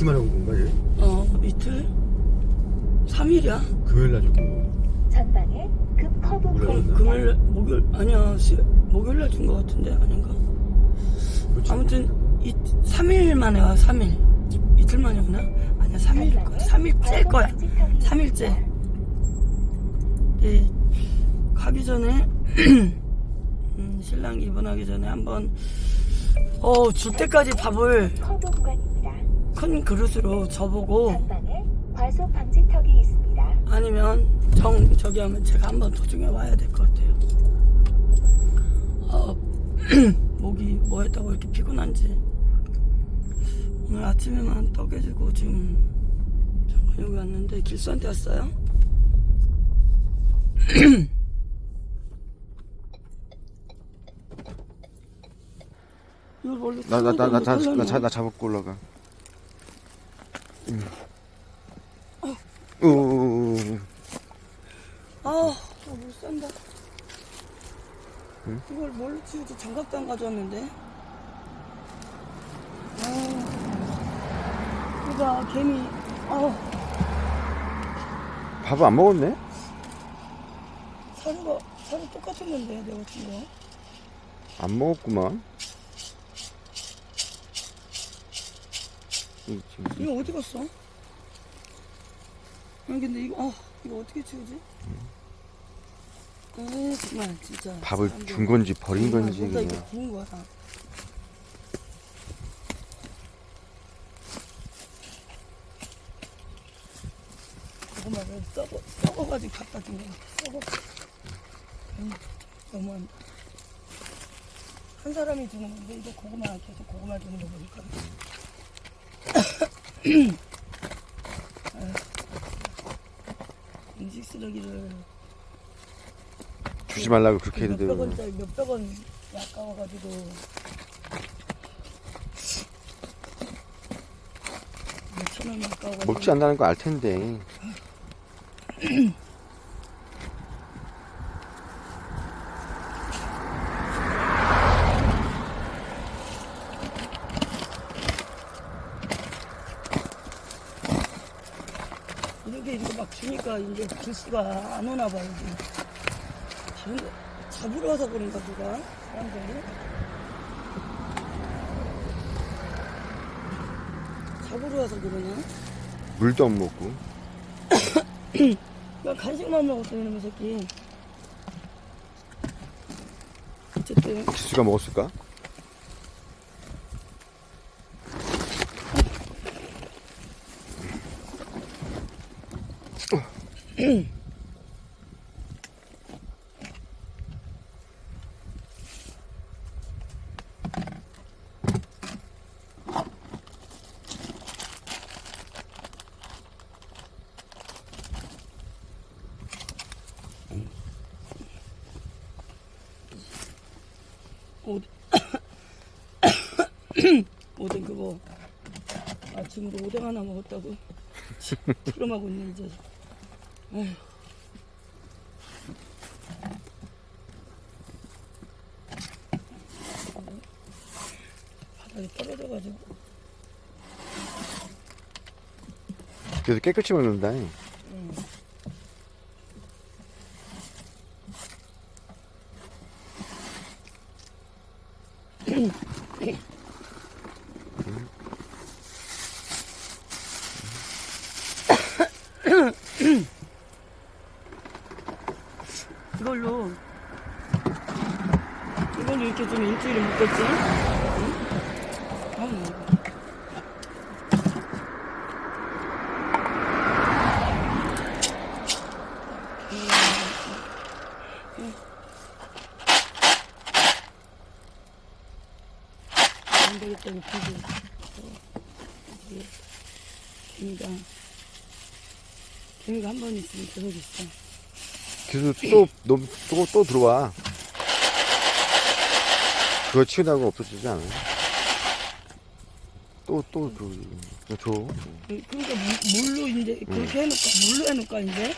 이틀만 하고 온? 얘? 어 이틀? 3일이야? 금요일 날 주고 전방에 급 커브 몰라요. 구간입니다. 금요일 목요일 아니야 수, 목요일 날 준 거 같은데 아닌가? 그렇지. 아무튼 이 3일 만에 와 3일 이틀 만에 오나? 아니야 3일일 거야 3일째일 거야 3일째 예, 가기 전에 음, 신랑 입원하기 전에 한번 어, 줄 때까지 밥을 커브 구간입니다. 큰 그릇으로 저보고 전방에 과속 방지턱이 있습니다. 아니면 정 저기 하면 제가 한번 도중에 와야 될 것 같아요. 어, 목이 뭐 했다고 이렇게 피곤한지 오늘 아침에만 떡해지고 지금 잠깐 여기 왔는데 길수한테 왔어요. 이걸 원래 나나나나나 하려면 나 잡고 올라가. 응. 어, 오. 아, 못 산다. 응? 이걸 뭘로 치우지? 장갑도 안 가져왔는데. 아, 그가 개미, 아, 밥을 안 먹었네? 사료가, 사료 똑같은 건데, 내가 준 거. 안 먹었구만. 지금 이거 어디 갔어? 아니, 근데 이거, 아, 이거 어떻게 치우지? 아, 정말, 진짜. 밥을 사람들. 준 건지 버린 정말 건지 뭔가 그냥. 구운 거야. 썩어, 썩어가지고 갖다 준 거야. 썩어. 음, 너무한다. 한 사람이 주는 건데, 이거 고구마 계속 고구마 주는 거 보니까. 음식 쓰레기를 주지 말라고 그렇게 해도 몇백. 원짜리 몇백 원 아까워가지고 몇천 원 아까워가지고 먹지 않는다는 거 알 텐데. 이렇게 이렇게 막 주니까 이제 글씨가 안 오나 봐요 다른 거 잡으러 와서 그런가 누가? 사람들이. 잡으러 와서 그러나? 물도 안 먹고. 나 간식만 먹었어 이놈의 새끼. 어쨌든. 기수가 먹었을까? 오뎅 오뎅 그거 아침으로 오뎅 하나 먹었다고 트름하고 있네 이제 아휴 바닥에 떨어져가지고 그래서 깨끗이 먹는다. 이걸로 이걸로 이렇게 좀 일주일을 묶었지 응? 아유, 안 되겠다, 이거 비지. 이게 개미가, 개미가 한 번 있으면 계속 있어. 기수 또, 너, 또, 또 들어와. 그거 치우다가 없어지지 않아? 또, 또, 그, 그거 줘. 그러니까 물- 물로 이제 그렇게 해놓을까, 물로 해놓을까, 이제?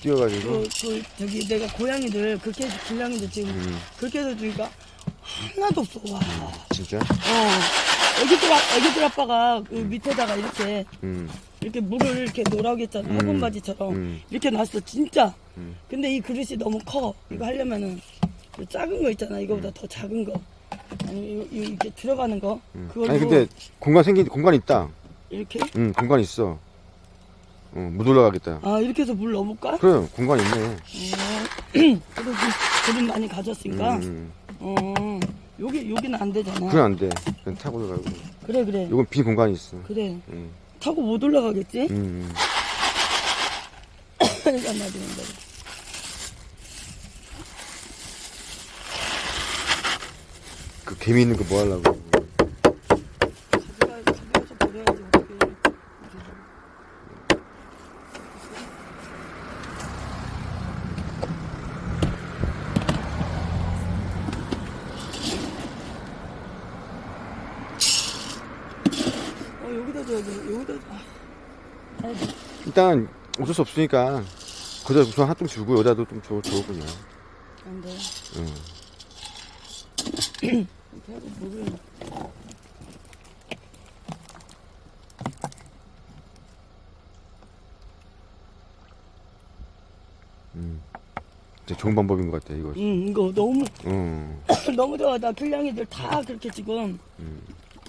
뛰어가지고. 그, 그, 저기 내가 고양이들, 그렇게 해서 길냥이들 지금 음, 그렇게 해서 주니까 하나도 없어, 와. 진짜? 어, 애기들, 아- 애기들 아빠가 그 밑에다가 이렇게 음, 이렇게 물을 이렇게 놓으라고 했잖아. 음. 화분 바지처럼. 음. 이렇게 놨어, 진짜. 음. 근데 이 그릇이 너무 커. 이거 하려면은 그 작은 거 있잖아. 이거보다 더 작은 거. 아니, 요, 요 이렇게 들어가는 거. 음. 그걸로 아니 근데 공간 생긴 공간 있다. 이렇게. 응, 공간 있어. 어, 못 올라가겠다. 아, 이렇게 해서 물 넣어볼까? 그래, 공간 있네. 어, 그래도 그릇 많이 가졌으니까. 음, 어, 여기, 여기는 안 되잖아. 그건 안 돼. 그냥 타고 올라가고. 그래, 그래. 이건 빈 공간이 있어. 그래. 음, 타고 못 올라가겠지? 음, 음. 잠깐만, 잠깐만. 그 개미 있는 거 뭐 하려고. 가져가, 가져가서 버려야지, 어떻게. 어, 여기다 줘야 돼. 여기다 줘. 아, 아이고. 일단 어쩔 수 없으니까 그저 우선 한통 주고 여자도 좀 줘, 줘 그냥. 안 돼. 응. 이렇게 하고 물을. 진짜 좋은 방법인 것 같아 이거. 응, 이거 너무, 응. 너무 좋아. 나 필량이들 다 그렇게 지금, 음.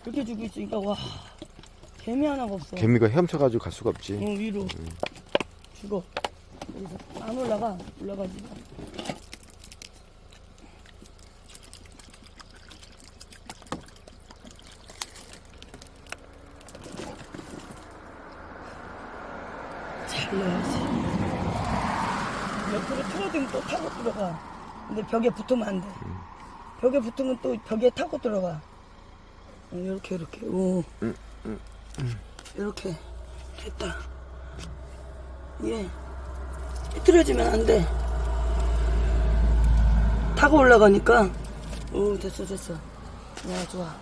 그렇게 주고 있으니까, 와. 개미 하나가 없어. 개미가 헤엄쳐가지고 갈 수가 어, 없지. 위로. 죽어. 여기서 안 올라가. 올라가지 마. 잘 넣어야지. 옆으로 틀어지면 또 타고 들어가. 근데 벽에 붙으면 안 돼. 벽에 붙으면 또 벽에 타고 들어가. 어, 이렇게 이렇게. 오. 이렇게 됐다. 예. 삐뚤어지면 안 돼. 타고 올라가니까. 오, 됐어, 됐어. 와, 좋아.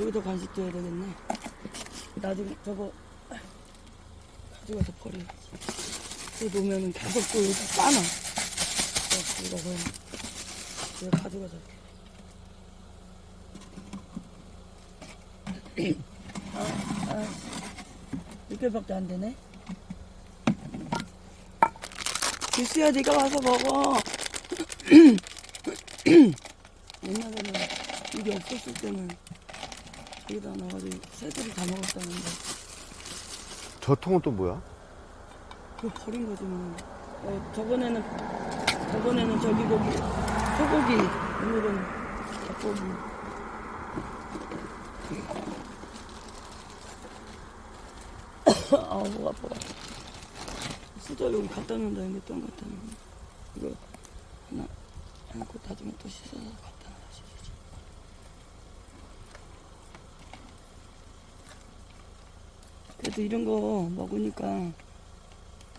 여기다 간식 줘야 되겠네. 나중에 저거 가져가서 버려야지. 이거 놓으면 계속 또 여기 싸나. 어, 이거 그냥 내가 가져가자. 이렇게밖에 안 되네. 글쎄야, 네가 와서 먹어. 옛날에는 이게 없었을 때는 여기다 넣어가지고 새들이 다 먹었다는데 저 통은 또 뭐야? 그거 버린 거지 뭐. 어, 저번에는 저번에는 저기 고기 소고기 오늘은 닭고기. 아우 목 아파. 수저 여기 갖다 놓는다 이랬던 것 같아. 이거 하나 꼭 나중에 또 씻어서 갖다 놔야지. 그래도 이런 거 먹으니까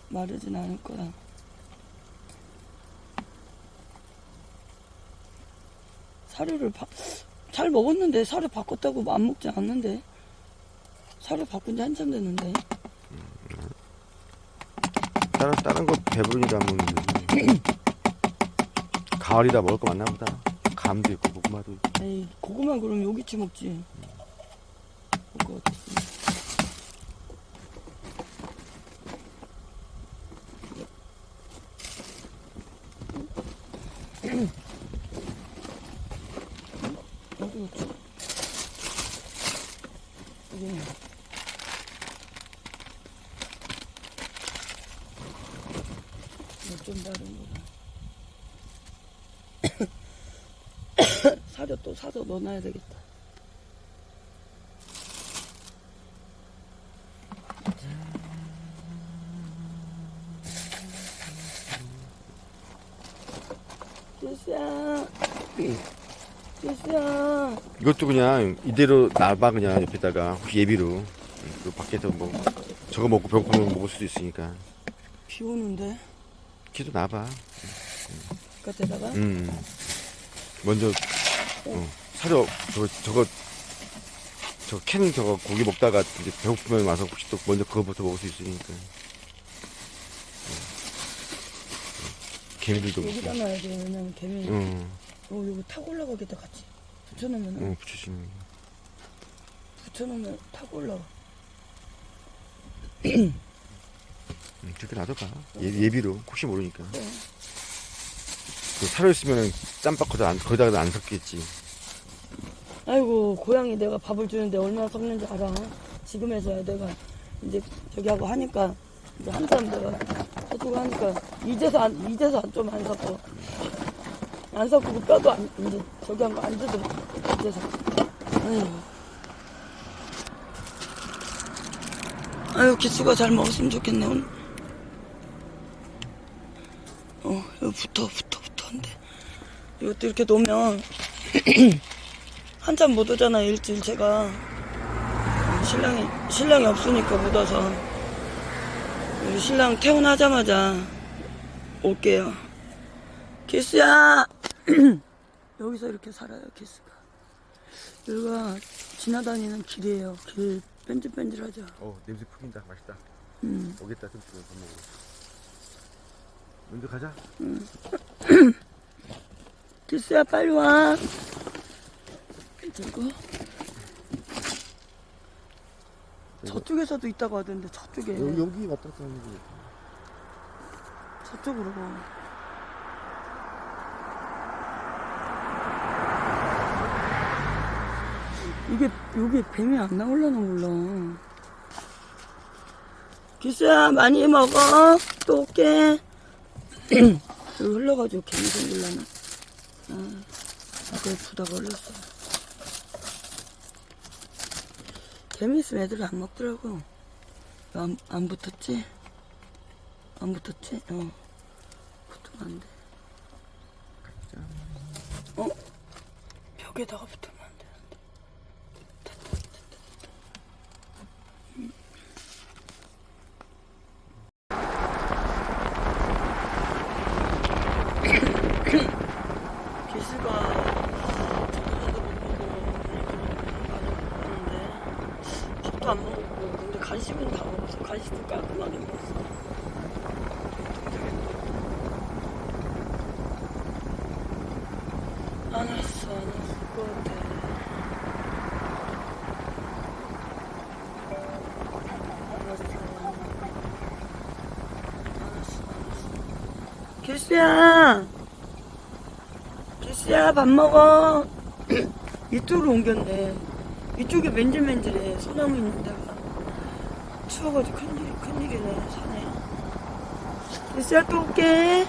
마르진 않을 거야. 사료를 바, 잘 먹었는데 사료 바꿨다고 안 먹지 않는데 사료 바꾼 지 한참 됐는데 다른 다른 거 배부르니까 안 먹는 거지. 가을이라 먹을 거 많나 보다. 감도 있고 고구마도 있고. 에이 고구마 그럼 여기치 먹지 그거 어떻게 어디 갔지? 여기 있네. 이거 좀 다른 거다. 사료 또 사서 넣어놔야 되겠다. 이것도 그냥 이대로 놔봐 그냥 옆에다가 혹시 예비로. 응, 그 밖에서 뭐 저거 먹고 배고프면 먹을 수도 있으니까. 비 오는데 키도 놔봐. 바깥에다가 음. 먼저 어, 사료 저거 저거 저 캔 저거 고기 먹다가 이제 배고프면 와서 혹시 또 먼저 그거부터 먹을 수 있으니까. 음. 개미들도 여기다 먹고. 돼. 왜냐면 개미. 음. 어, 여기 타고 올라가겠다 같이. 붙여놓으면 어, 붙이시는 거. 붙여놓으면 타고 올라와. 응, 그렇게 놔둬봐. 예, 예비로 혹시 모르니까. 네. 그 살아있으면 짬밥 거기다 안, 거기다가 안 섞겠지. 아이고 고양이 내가 밥을 주는데 얼마나 썩는지 알아. 지금에서야 내가 이제 저기 하고 하니까 이제 한참 내가 해주고 하니까 이제서 안 이제서 좀 안 섞어. 안 섞고 뼈도 안 이제 저기 한 거안 줘도 이제서. 아이고. 아유 기수가 잘 먹었으면 좋겠네 오늘. 어 이거 붙어 붙어 한데 이것도 이렇게 놓으면 한참 못 오잖아 일주일 제가 신랑이 신랑이 없으니까 못 와서 우리 신랑 퇴원하자마자 올게요 기수야 여기서 이렇게 살아요 기수가 여기가 지나다니는 길이에요 길 뺀질뺀질하죠 어, 냄새 풍긴다. 맛있다. 음. 오겠다, 좀밥 먹으러. 먼저 가자. 기수야 빨리 와 저거 저쪽에서도 있다고 하던데 저쪽에 여기, 여기 왔다 갔다 하는 거. 저쪽으로 가. 이게 여기 뱀이 안 나올라나 몰라. 기수야 많이 먹어. 또 올게. 여기 흘러가지고 개미 생길라나. 아, 그래 부다가 흘렀어. 개미 있으면 애들 안 먹더라고. 안, 안 붙었지? 안 붙었지? 어. 붙으면 안 돼. 어? 벽에다가 붙으면 안 돼. 안 돼. 됐다, 됐다, 됐다. 음. 기수가 저녁에도 못 먹고 하는데 밥도 안 먹었고 근데 간식은 다 먹었어. 간식도 깔끔하게 먹었어. 안 왔어, 안 왔을 것 같아. 안 왔어. 안 왔어, 안 왔어. 길수야! 길수야, 밥 먹어! 이쪽으로 옮겼네. 이쪽에 맨질맨질해. 소나무 있는 데가. 추워가지고 큰일, 큰일이네, 산에. 길수야, 또 올게.